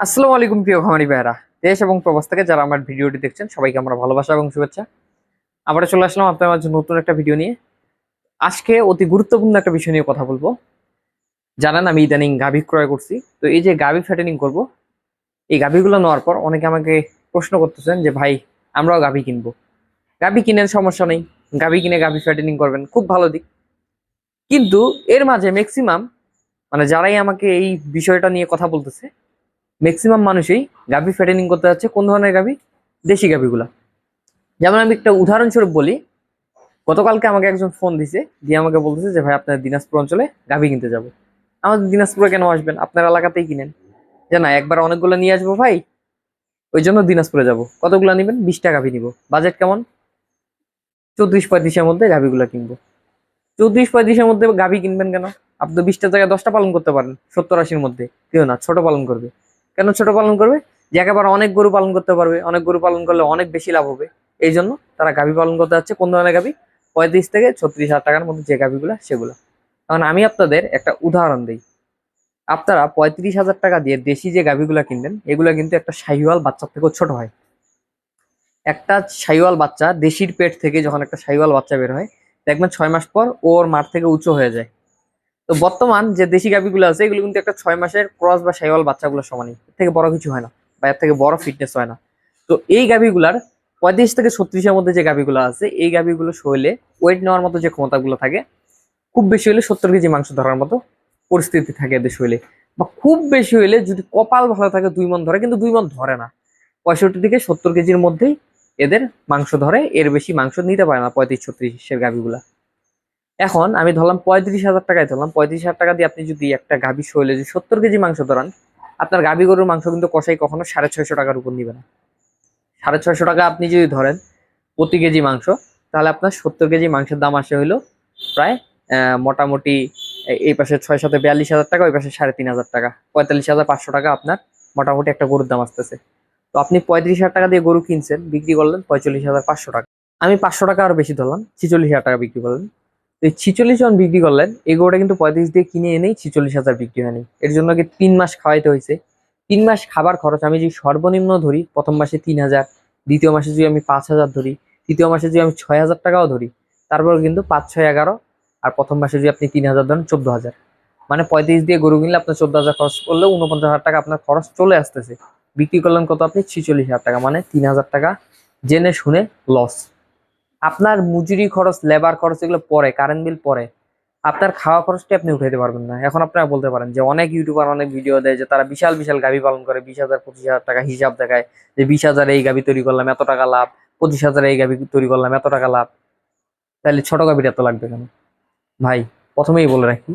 আসসালামু আলাইকুম প্রিয় খামারি ভাইরা দেশ এবং প্রবাস থেকে যারা আমার ভিডিওটি দেখছেন, সবাইকে আমরা ভালোবাসা এবং শুভেচ্ছা। আমরা চলে আসলাম আপনার মাঝে নতুন একটা ভিডিও নিয়ে। আজকে অতি গুরুত্বপূর্ণ একটা বিষয় নিয়ে কথা বলব। জানেন আমি ইদানিং গাভী ক্রয় করছি। তো এই যে গাভী ফ্যাটেনিং করব, এই গাভীগুলো নেওয়ার পর অনেকে আমাকে প্রশ্ন করতেছেন যে, ভাই, আমরাও গাভী কিনবো। গাভী কিনেন সমস্যা নেই। গাভী কিনে গাভী ফ্যাটেনিং করবেন, খুব ভালো দিক। কিন্তু এর মাঝে ম্যাক্সিমাম মানে যারাই আমাকে এই বিষয়টা নিয়ে কথা বলতেছে ম্যাক্সিমাম মানুষই গাভী ফ্যাটেনিং করতে যাচ্ছে। কোন ধরনের গাভী? দেশি গাভীগুলা। যেমন আমি একটা উদাহরণস্বরূপ বলি, গতকালকে আমাকে একজন ফোন দিছে, দিয়ে আমাকে বলতেছে যে, ভাই, আপনার দিনাজপুর অঞ্চলে গাভী কিনতে যাব। আমাদের দিনাজপুরে কেন আসবেন? আপনার এলাকাতেই কিনেন। যে না, একবার অনেকগুলো নিয়ে আসব ভাই, ওই জন্য দিনাজপুরে যাব। কতগুলো নেবেন? বিশটা গাভী নিব। বাজেট কেমন? চৌত্রিশ পঁয়ত্রিশের মধ্যে গাভীগুলো কিনবো। চৌত্রিশ পঁয়ত্রিশের মধ্যে গাভী কিনবেন কেন? আপনি বিশটা জায়গায় দশটা পালন করতে পারেন, সত্তর আশির মধ্যে। কেউ না, ছোট পালন করবে। কেন ছোট পালন করবে? যে একেবারে অনেক গরু পালন করতে পারবে, অনেক গরু পালন করলে অনেক বেশি লাভ হবে। এই জন্য তারা গাভী পালন করতে যাচ্ছে। কোন ধরনের গাভী? পঁয়ত্রিশ থেকে ছত্রিশ হাজার টাকার মধ্যে যে গাভীগুলো, সেগুলো। কারণ আমি আপনাদের একটা উদাহরণ দিই। আপনারা পঁয়ত্রিশ হাজার টাকা দিয়ে দেশি যে গাভীগুলো কিনবেন, এগুলো কিন্তু একটা শাহিওয়াল বাচ্চার থেকেও ছোট হয়। একটা শাহিওয়াল বাচ্চা দেশির পেট থেকে যখন একটা শাহিওয়াল বাচ্চা বের হয়, দেখবেন ছয় মাস পর ওর মাঠ থেকে উঁচু হয়ে যায়। তো বর্তমান যে দেশি গাভীগুলো আছে, এগুলো কিন্তু একটা ছয় মাসের ক্রস বা শাইওয়াল বাচ্চাগুলো সমানই থেকে বড় কিছু হয় না বা এর থেকে বড় ফিটনেস হয় না। তো এই গাভীগুলার পঁয়ত্রিশ থেকে ছত্রিশের মধ্যে যে গাভীগুলো আছে, এই গাভীগুলো শরীরে ওয়েট নেওয়ার মতো যে ক্ষমতাগুলো থাকে, খুব বেশি হলে সত্তর কেজি মাংস ধরার মতো পরিস্থিতি থাকে এদের শরীরে। বা খুব বেশি হলে যদি কপাল ভালো থাকে দুই মন ধরে, কিন্তু দুই মন ধরে না। পঁয়ষট্টি থেকে সত্তর কেজির মধ্যেই এদের মাংস ধরে, এর বেশি মাংস নিতে পারে না পঁয়ত্রিশ ছত্রিশের গাভীগুলা। এখন আমি ধরলাম পঁয়ত্রিশ হাজার টাকায় ধরলাম, পঁয়ত্রিশ হাজার টাকা দিয়ে আপনি যদি একটা গাভী শৈলে যদি সত্তর কেজি মাংস ধরান, আপনার গাভী গরুর মাংস কিন্তু কষাই কখনো সাড়ে ছয়শো টাকার উপর নিবে না। সাড়ে ছয়শো টাকা আপনি যদি ধরেন প্রতি কেজি মাংস, তাহলে আপনার সত্তর কেজি মাংসের দাম আসে হইল প্রায় মোটামুটি এই পাশে ছয় সাথে বিয়াল্লিশ হাজার টাকা, ওই পাশে সাড়ে তিন হাজার টাকা। পঁয়তাল্লিশ হাজার পাঁচশো টাকা আপনার মোটামুটি একটা গরুর দাম আসতেছে। তো আপনি পঁয়ত্রিশ হাজার টাকা দিয়ে গরু কিনছেন, বিক্রি করলেন পঁয়তাল্লিশ হাজার পাঁচশো টাকা। আমি পাঁচশো টাকা আরও বেশি ধরলাম, ছিচল্লিশ হাজার টাকা বিক্রি করলেন। ছিচল্লিশ জন বিক্রি করলেন, এই গরুটা কিন্তু পঁয়ত্রিশ দিয়ে কিনে এনেই ছিচল্লিশ হাজার বিক্রি হয়নি। এর জন্য কি তিন মাস খাওয়াইতে হয়েছে তিন মাস খাবার খরচ, আমি যদি সর্বনিম্ন ধরি, প্রথম মাসে তিন হাজার, দ্বিতীয় মাসে যদি আমি পাঁচ হাজার ধরি, তৃতীয় মাসে যদি আমি ছয় হাজার টাকাও ধরি, তারপর কিন্তু পাঁচ, ছয়, এগারো, আর প্রথম মাসে যদি আপনি তিন হাজার ধরেন, চোদ্দ হাজার। মানে পঁয়ত্রিশ দিয়ে গরু কিনলে আপনার চোদ্দ হাজার খরচ করলে উনপঞ্চাশ হাজার টাকা আপনার খরচ চলে আসতেছে। বিক্রি করলেন কত আপনি? ছিচল্লিশ হাজার টাকা মানে তিন হাজার টাকা জেনে শুনে লস আপনার মজুরি খরচ লেবার খরচ এগুলো পরে কারেন্ট বিল পরে, আপনার খাওয়া খরচটা আপনি উঠাইতে পারবেন না। এখন আপনারা বলতে পারেন যে অনেক ইউটিউবার অনেক ভিডিও দেয় যে তারা বিশাল বিশাল গাভী পালন করে, বিশ হাজার, পঁচিশ হাজার টাকা হিসাব দেখায় যে বিশ হাজার এই গাভী তৈরি করলাম, এত টাকা লাভ, পঁচিশ হাজার এই গাভী তৈরি করলাম, এত টাকা লাভ। তাহলে ছোট গাভীর এত লাগবে কেন? ভাই, প্রথমেই বলে রাখি,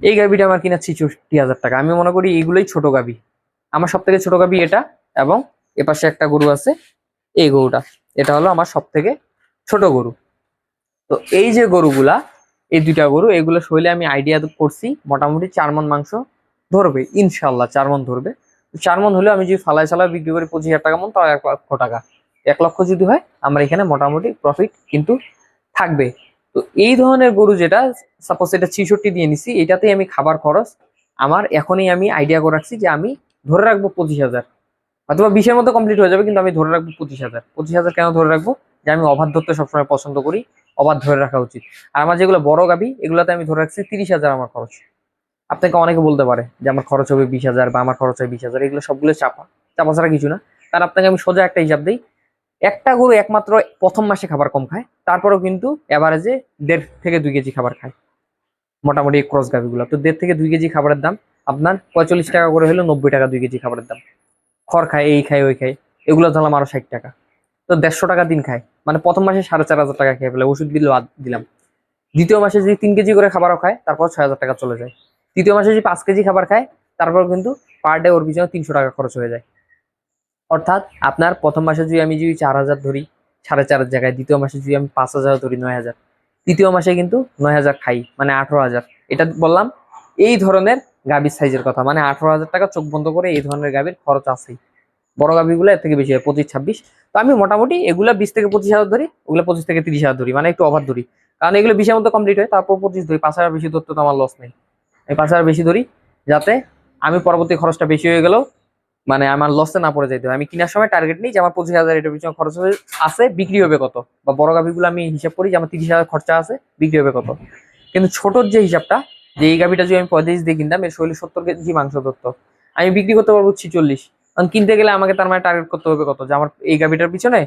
এই গাভীটা আমার কিনা ছিষট্টি হাজার টাকা। আমি মনে করি এইগুলোই ছোট গাভী। আমার সব থেকে ছোট গাভী এটা এবং এপাশে একটা গরু আছে, এই গরুটা। এটা হলো আমার সব থেকে ছোট গরু। তো এই যে গরুগুলা, এই দুইটা গরু, এগুলো শৈলে আমি আইডিয়া করছি, মোটামুটি চার মন মাংস ধরবে ইনশাল্লাহ চার মন ধরবে। চার মন হলে আমি যদি ফালাই সালাই বিক্রি করি পঁচিশ হাজার টাকা মন, তাও এক লক্ষ টাকা। এক লক্ষ যদি হয়, আমার এখানে মোটামুটি প্রফিট কিন্তু থাকবে। তো এই ধরনের গরু যেটা সাপোজ এটা ছিষট্টি দিয়ে নিছি, এটাতেই আমি খাবার খরচ, আমার এখনই আমি আইডিয়া করে রাখছি যে আমি ধরে রাখব পঁচিশ হাজার। অথবা বিশের মধ্যে কমপ্লিট হয়ে যাবে, কিন্তু আমি ধরে রাখব পঁচিশ হাজার। পঁচিশ হাজার কেন ধরে রাখব? যে আমি অবাধ ধরতে সবসময় পছন্দ করি, অবাধ ধরে রাখা উচিত। আর আমার যেগুলো বড় গাবি, এগুলোতে আমি ধরে রাখছি তিরিশ হাজার আমার খরচ। আপনাকে অনেকে বলতে পারে যে আমার খরচ হবে বিশ হাজার বা আমার খরচ হয় বিশ হাজার, এগুলো সবগুলো চাপা। চাপা ছাড়া কিছু না। তার আপনাকে আমি সোজা একটা হিসাব দিই। একটা গরু একমাত্র প্রথম মাসে খাবার কম খায়, তারপরেও কিন্তু এভারেজে দেড় থেকে দুই কেজি খাবার খায়। মোটামুটি ক্রস গাভিগুলো তো দেড় থেকে দুই কেজি খাবারের দাম, আপনার পঁয়তাল্লিশ টাকা করে হলো নব্বই টাকা দুই কেজি খাবারের দাম। খড় খায়, এই খায়, ওই খায়, এগুলো ধরলাম আরও ষাট টাকা। তো দেড়শো টাকা দিন খায়। মানে প্রথম মাসে সাড়ে চার হাজার টাকা খেয়ে ফেলে, ওষুধ বিল দিলাম। দ্বিতীয় মাসে যদি তিন কেজি করে খাবারও খায়, তারপর ছয় হাজার টাকা চলে যায়। তৃতীয় মাসে যদি পাঁচ কেজি খাবার খায়, তারপর কিন্তু পার ডে ওর পিছনে তিনশো টাকা খরচ হয়ে যায়। অর্থাৎ আপনার প্রথম মাসে যদি আমি যদি চার হাজার ধরি, সাড়ে চারের জায়গায়, দ্বিতীয় মাসে যদি আমি পাঁচ হাজার ধরি, নয় হাজার। তৃতীয় মাসে কিন্তু নয় হাজার খাই মানে আঠারো হাজার। এটা বললাম, এই ধরনের গাভীর সাইজের কথা। মানে আঠারো হাজার টাকা চোখ বন্ধ করে এই ধরনের গাভীর খরচ আছেই। বড় গাভীগুলো এর থেকে বেশি হয়, পঁচিশ, ছাব্বিশ। তো আমি মোটামুটি এগুলা বিশ থেকে পঁচিশ হাজার ধরি, ওগুলো পঁচিশ থেকে তিরিশ হাজার ধরি। মানে একটু অভার ধরি। কারণ এগুলো বিশের মধ্যে কমপ্লিট হয়, তারপর পঁচিশ ধরি। পাঁচ হাজার বেশি ধরতে তো আমার লস নেই। আমি পাঁচ হাজার বেশি ধরি, যাতে আমি পরবর্তী খরচটা বেশি হয়ে গেল মানে আমার লসে না পড়ে যাইতে হবে আমি কেনার সময় টার্গেট নিই যে আমার পঁচিশ হাজার এটার পিছনে খরচ আছে, বিক্রি হবে কত? বা বড় গাভিগুলো আমি হিসাব করি যে আমার তিরিশ হাজার খরচা আছে, বিক্রি হবে কত? কিন্তু ছোটোর যে হিসাবটা যে এই গাভিটা যদি আমি পঁয়ত্রিশ দিয়ে কিনতাম, এর শরীরে সত্তর কেজি মাংস ধরতো। আমি বিক্রি করতে পারব ছিচল্লিশ। কারণ কিনতে গেলে আমাকে তার মানে টার্গেট করতে হবে কত? যে আমার এই গাভিটার পিছনে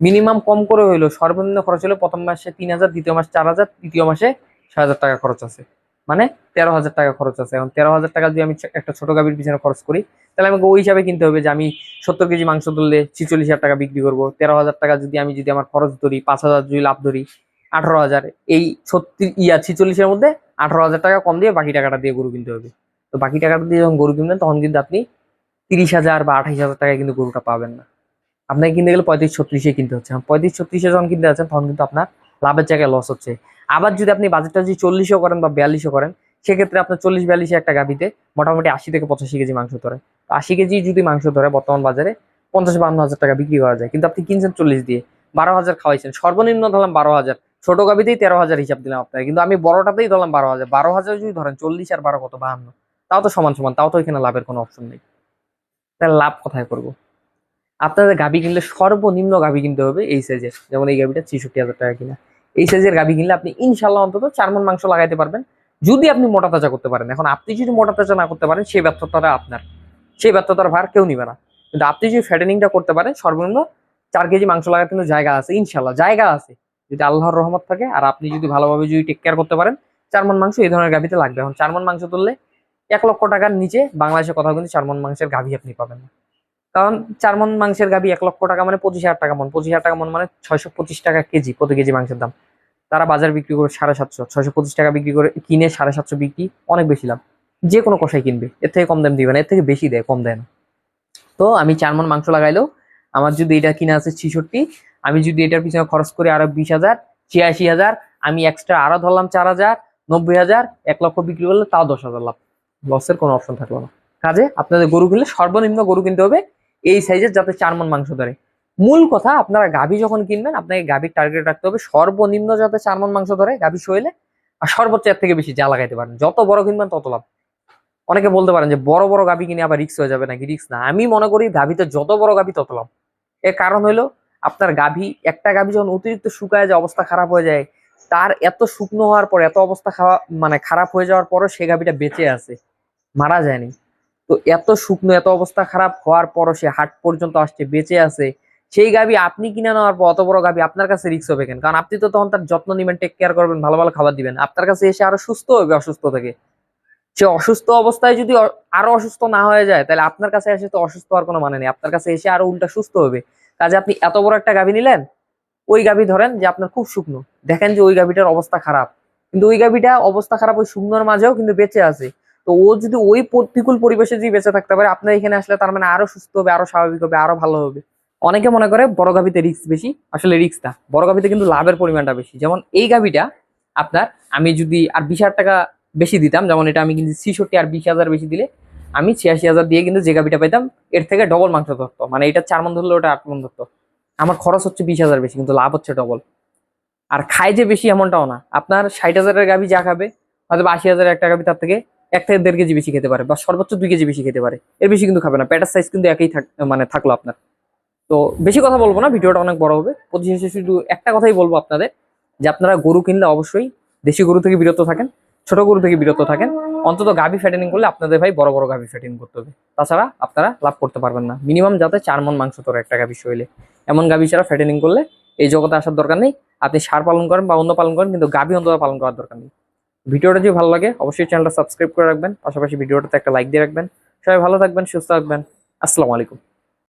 মিনিমাম কম করে হইল, সর্বনিম্ন খরচ হলো প্রথম মাসে তিন হাজার, দ্বিতীয় মাসে চার হাজার, তৃতীয় মাসে ছয় হাজার টাকা খরচ আছে। মানে তেরো হাজার টাকা খরচ আছে। এখন তেরো হাজার টাকা যদি আমি একটা ছোট গাভির পিছনে খরচ করি, তাহলে আমাকে ওই হিসাবে কিনতে হবে যে আমি সত্তর কেজি মাংস ধরলে ছিচল্লিশ হাজার টাকা বিক্রি করব। তেরো হাজার টাকা যদি আমি, যদি আমার খরচ ধরি, পাঁচ হাজার যদি লাভ ধরি, আঠারো হাজার, এই ছত্রিশ, ইয়া ছিচল্লিশের মধ্যে আঠারো হাজার টাকা কম দিয়ে বাকি টাকাটা দিয়ে গরু কিনতে হবে। তো বাকি টাকাটা দিয়ে যখন গরু কিনবেন, তখন কিন্তু আপনি তিরিশ হাজার বা আঠাইশ হাজার টাকায় কিন্তু গরুটা পাবেন না। আপনাকে কিনতে গেলে পঁয়ত্রিশ ছত্রিশে কিনতে হচ্ছে। পঁয়ত্রিশ ছত্রিশে যখন কিনতে যাচ্ছেন, তখন কিন্তু আপনার লাভের জায়গায় লস হচ্ছে। আবার যদি আপনি বাজেটটা যদি চল্লিশও করেন বা বিয়াল্লিশও করেন, সেক্ষেত্রে আপনার চল্লিশ বিয়াল্লিশে একটা গাভিতে মোটামুটি আশি থেকে পঁচাশি কেজি মাংস ধরে। আশি কেজি যদি মাংস ধরে বর্তমান বাজারে, পঞ্চাশ বান্ন হাজার টাকা বিক্রি করা যায়। কিন্তু আপনি কিনছেন চল্লিশ দিয়ে, বারো হাজার খাওয়াইছেন। সর্বনিম্ন ধরলাম বারো হাজার। ছোট গাভিতেই তেরো হাজার হিসাব দিলাম আপনাকে, কিন্তু আমি বড়টাতেই ধরলাম বারো হাজার। বারো হাজার যদি ধরেন, চল্লিশ আর বারো কত? বাহান্ন। তাও তো সমান সমান, তাও তো এখানে লাভের কোনো অপশন নেই। তাহলে লাভ কোথায় করব? আপনাদের গাভি কিনলে সর্বনিম্ন গাভি কিনতে হবে এই সাইজের যেমন এই গাভিটা ছেষট্টি হাজার টাকা কিনা। এই সাইজের গাভি কিনলে আপনি ইনশাল্লাহ অন্তত চার মন মাংস লাগাইতে পারবেন। যদি আপনি মোটা তাজা করতে পারেন। এখন আপনি যদি মোটা তাজা না করতে পারেন, সেই ব্যর্থতাটা আপনার। সেই ব্যর্থতার ভার কেউ নিবে না। কিন্তু আপনি যদি ফ্যাটেনিংটা করতে পারেন, সর্বনিম্ন চার কেজি মাংস লাগাতে কিন্তু জায়গা আছে, ইনশাল্লাহ। জায়গা আছে। যদি আল্লাহর রহমত থাকে, আর আপনি যদি ভালোভাবে যদি টেক কেয়ার করতে পারেন, চার মন মাংস এই ধরনের গাভিতে লাগবে। এখন চার মন মাংস তুললে এক লক্ষ টাকার নিচে বাংলাদেশের কথা কিন্তু চার মন মাংসের গাভি আপনি পাবেন না। কারণ চার মন মাংসের গাভি এক লক্ষ টাকা মানে পঁচিশ হাজার টাকা মন। পঁচিশ হাজার টাকা মন মানে ছয়শো পঁচিশ টাকা কেজি প্রতি কেজি মাংসের দাম। তারা বাজার বিক্রি করে সাড়ে সাতশো, ছয়শো পঁচিশ টাকা বিক্রি করে কিনে সাড়ে সাতশো বিক্রি, অনেক বেশি লাভ। যে কোনো কষাই কিনবে, এর থেকে কম দাম দিবে না, এর থেকে বেশি দেয়, কম দেয় না। তো আমি চার মন মাংস লাগাইলেও আমার যদি এটা কিনা আছে ছিষট্টি আমি যদি এটার পিছনে খরচ করি আরও বিশ হাজার, ছিয়াশি হাজার, আমি এক্সট্রা আরও ধরলাম চার হাজার, নব্বই হাজার, এক লক্ষ বিক্রি করলে তাও দশ হাজার লাভ। লসের কোনো অপশন থাকল না। কাজে আপনাদের গরু কিনলে সর্বনিম্ন গরু কিনতে হবে এই সাইজের যাতে চার মন মাংস ধরে। মূল কথা, আপনারা গাভী যখন কিনবেন, আপনাকে গাভীর টার্গেট রাখতে হবে সর্বনিম্ন যাতে চার মন মাংস ধরে গাভী শৈলে আর সর্বোচ্চ এর থেকে বেশি যা লাগাইতে পারেন। যত বড় কিনবেন তত লাভ। অনেকে বলতে পারেন যে বড় বড় গাভী কিনে আবার রিক্স হয়ে যাবে নাকি? রিক্স না। আমি মনে করি গাভীতে যত বড় গাভী তত লাভ। এর কারণ হলো আপনার গাভী, একটা গাভী যখন অতিরিক্ত শুকায় যায়, অবস্থা খারাপ হয়ে যায়, তার এত শুকনো হওয়ার পর, এত অবস্থা খাওয়া মানে খারাপ হয়ে যাওয়ার পরও সে গাভীটা বেঁচে আছে, মারা যায়নি। তো এত শুকনো, এত অবস্থা খারাপ হওয়ার পরও সে হাট পর্যন্ত আসছে, বেঁচে আছে। সেই গাভী আপনি কিনে নেওয়ার পর, অত বড় গাভী আপনার কাছে রিক্স হবে কেন? কারণ আপনি তো তখন তার যত্ন নেবেন টেক কেয়ার করবেন, ভালো ভালো খাবার দিবেন। আপনার কাছে এসে আরও সুস্থ হবে, অসুস্থ থেকে। সে অসুস্থ অবস্থায় যদি আরও অসুস্থ না হয়ে যায়, তাহলে আপনার কাছে এসে তো অসুস্থ হওয়ার কোনো মানে নেই। আপনার কাছে এসে আরও উল্টা সুস্থ হবে। কাজে আপনি এত বড় একটা গাভী নিলেন, ওই গাভী ধরেন যে আপনার খুব শুকনো। দেখেন যে ওই গাভীটার অবস্থা খারাপ। কিন্তু ওই গাভীটা অবস্থা খারাপ ওই শুকনোর মাঝেও কিন্তু বেঁচে আছে। তো ও যদি ওই প্রতিকূল পরিবেশে যদি বেঁচে থাকতে পারে, আপনার এখানে আসলে তার মানে আরও সুস্থ হবে, আরও স্বাভাবিক হবে, আরও ভালো হবে। অনেকে মনে করে বড় গাভিতে রিস্ক বেশি, আসলে রিস্ক না। বড় গাভিতে কিন্তু লাভের পরিমাণটা বেশি। যেমন এই গাভিটা আপনার আমি যদি আর বিশ টাকা বেশি দিতাম, যেমন এটা আমি কিন্তু ছিষট্টি আর বিশ হাজার বেশি দিলে আমি ছিয়াশি হাজার দিয়ে কিন্তু যে গাভিটা পেতাম এর থেকে ডবল মাংস ধরতো। মানে এটা চার মন ধরলে ওটা আট মন ধরতো। আমার খরচ হচ্ছে বিশ হাজার বেশি, কিন্তু লাভ হচ্ছে ডবল আর খায় যে বেশি এমনটাও না। আপনার ষাট হাজারের গাভি যা খাবে হয়তো আশি হাজারের একটা গাভি তার থেকে এক থেকে দেড় কেজি বেশি খেতে পারে, বা সর্বোচ্চ দুই কেজি বেশি খেতে পারে। এর বেশি কিন্তু খাবে না। প্যাটার সাইজ কিন্তু একই থাক মানে থাকল আপনার। তো বেশি কথা বলব না, ভিডিওটা অনেক বড় হবে। পরিশেষে শুধু একটা কথাই বলব আপনাদের, যে আপনারা গরু কিনলে অবশ্যই দেশি গরু থেকে বিরত থাকেন, ছোট গরু থেকে বিরত থাকেন। অন্তত গাভি ফ্যাটেনিং করলে আপনাদের ভাই বড় বড় গাভি ফ্যাটেনিং করতে হবে। তাছাড়া আপনারা লাভ করতে পারবেন না। মিনিমাম যাতে চার মন মাংস তোর একটা গাভি শৈলে এমন গাভি ছাড়া ফ্যাটেনিং করলে এই জগতে আসার দরকার নেই। আপনি সার পালন করেন বা অন্য পালন করেন, কিন্তু গাভি অন্তত পালন করার দরকার নেই। ভিডিওটা যদি ভালো লাগে, অবশ্যই চ্যানেলটা সাবস্ক্রাইব করে রাখবেন। পাশাপাশি ভিডিওটাতে একটা লাইক দিয়ে রাখবেন। সবাই ভালো থাকবেন, সুস্থ থাকবেন। আসসালামু আলাইকুম।